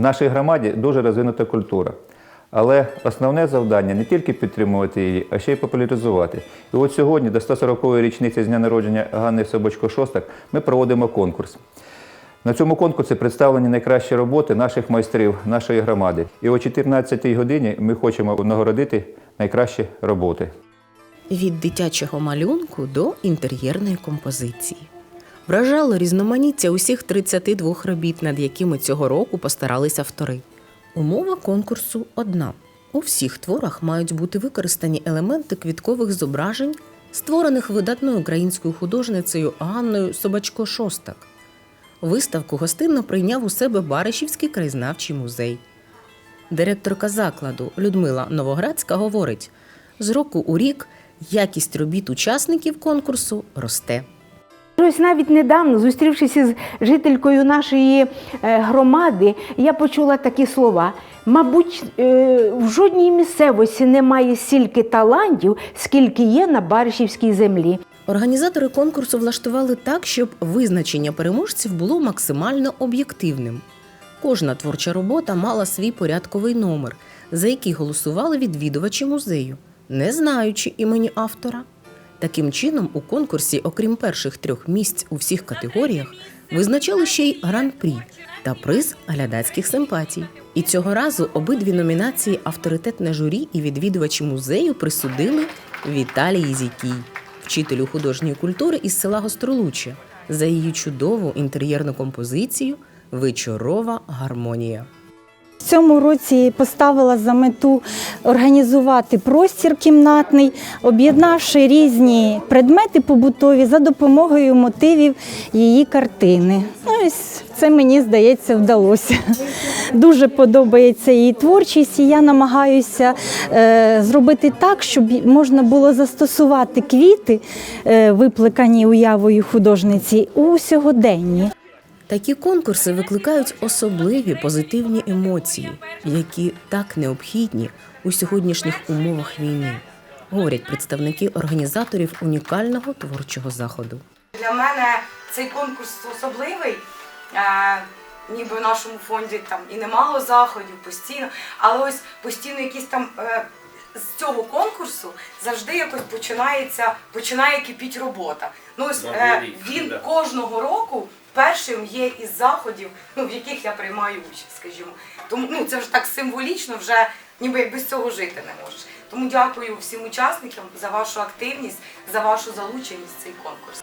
нашій громаді дуже розвинута культура. Але основне завдання не тільки підтримувати її, а ще й популяризувати. І от сьогодні, до 140-ї річниці з дня народження Ганни Собочко Шостак, ми проводимо конкурс. На цьому конкурсі представлені найкращі роботи наших майстрів, нашої громади. І о 14-й годині ми хочемо нагородити найкращі роботи. Від дитячого малюнку до інтер'єрної композиції. Вражало різноманіття усіх 32 робіт, над якими цього року постаралися автори. Умова конкурсу одна: у всіх творах мають бути використані елементи квіткових зображень, створених видатною українською художницею Ганною Собачко Шостак. Виставку гостинно прийняв у себе Баришівський краєзнавчий музей. Директорка закладу Людмила Новоградська говорить: з року у рік якість робіт учасників конкурсу росте. Ось навіть недавно, зустрівшись з жителькою нашої е, громади, я почула такі слова. Мабуть, е, в жодній місцевості немає стільки талантів, скільки є на Баришівській землі. Організатори конкурсу влаштували так, щоб визначення переможців було максимально об'єктивним. Кожна творча робота мала свій порядковий номер, за який голосували відвідувачі музею, не знаючи імені автора. Таким чином, у конкурсі, окрім перших трьох місць у всіх категоріях, визначали ще й гран-прі та приз глядацьких симпатій. І цього разу обидві номінації авторитетне журі і відвідувачі музею присудили Віталії Зікій, вчителю художньої культури із села Гостролуччя, за її чудову інтер'єрну композицію Вечорова гармонія. Цьому році поставила за мету організувати простір кімнатний, об'єднавши різні предмети побутові за допомогою мотивів її картини. Ну, ось це мені здається вдалося. Дуже подобається її творчість, і я намагаюся е, зробити так, щоб можна було застосувати квіти, е, виплекані уявою художниці, у сьогоденні. Такі конкурси викликають особливі позитивні емоції, які так необхідні у сьогоднішніх умовах війни, говорять представники організаторів унікального творчого заходу. Для мене цей конкурс особливий. Ніби в нашому фонді там і немало заходів постійно, але ось постійно якісь там е, з цього конкурсу завжди якось починається, починає кипіть робота. Ну ось е, він кожного року першим є із заходів, ну в яких я приймаю участь, скажімо. Тому ну це вже так символічно, вже ніби без цього жити не можеш. Тому дякую всім учасникам за вашу активність, за вашу залученість в цей конкурс.